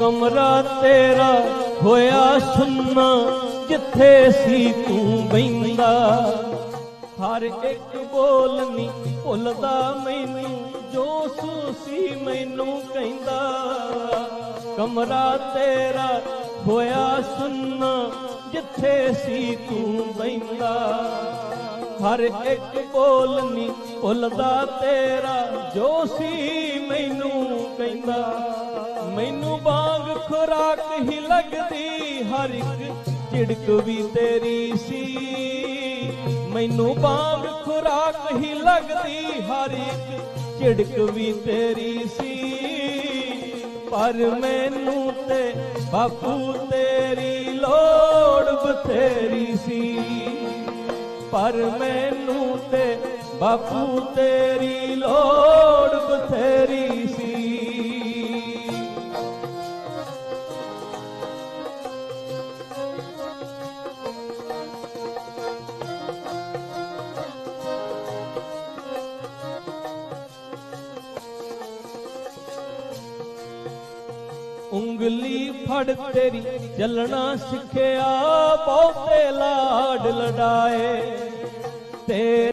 ਕਮਰਾ ਤੇਰਾ ਹੋਇਆ ਸੁੰਨਾ, ਜਿੱਥੇ ਸੀ ਤੂੰ ਬੈੰਦਾ। ਹਰ ਇੱਕ ਬੋਲ ਨੀ ਭੁੱਲਦਾ ਮੈਨੂੰ, ਜੋ ਸੂਸੀ ਮੈਨੂੰ ਕਹਿੰਦਾ। ਕਮਰਾ ਤੇਰਾ ਹੋਇਆ ਸੁੰਨਾ, ਜਿੱਥੇ ਸੀ ਤੂੰ ਬੈੰਦਾ। ਹਰ ਇੱਕ ਬੋਲ ਨੀ ਭੁੱਲਦਾ ਤੇਰਾ, ਜੋ ਸੀ ਮੈਨੂੰ ਕਹਿੰਦਾ। ਮੈਨੂੰ ਬਾਗ ਖੁਰਾਕ ਹੀ ਲੱਗਦੀ, ਹਰ ਇੱਕ ਝਿੜਕ ਵੀ ਤੇਰੀ ਸੀ। ਮੈਨੂੰ ਬਾਗ ਖੁਰਾਕ ਹੀ ਲੱਗਦੀ, ਹਰ ਇੱਕ ਝਿੜਕ ਵੀ ਤੇਰੀ ਸੀ। ਪਰ ਮੈਨੂੰ ਤੇ ਬਾਪੂ ਤੇਰੀ ਲੋੜ ਬਥੇਰੀ ਸੀ। ਪਰ ਮੈਨੂੰ ਤੇ ਬਾਪੂ ਤੇਰੀ ਲੋੜ ਬਥੇਰੀ ਉਂਗਲੀ ਫੜ ਤੇਰੀ ਜਲਣਾ ਸਿੱਖਿਆ ਬਹੁਤੇ ਲਾਡ ਲੜਾਏ। ਤੇ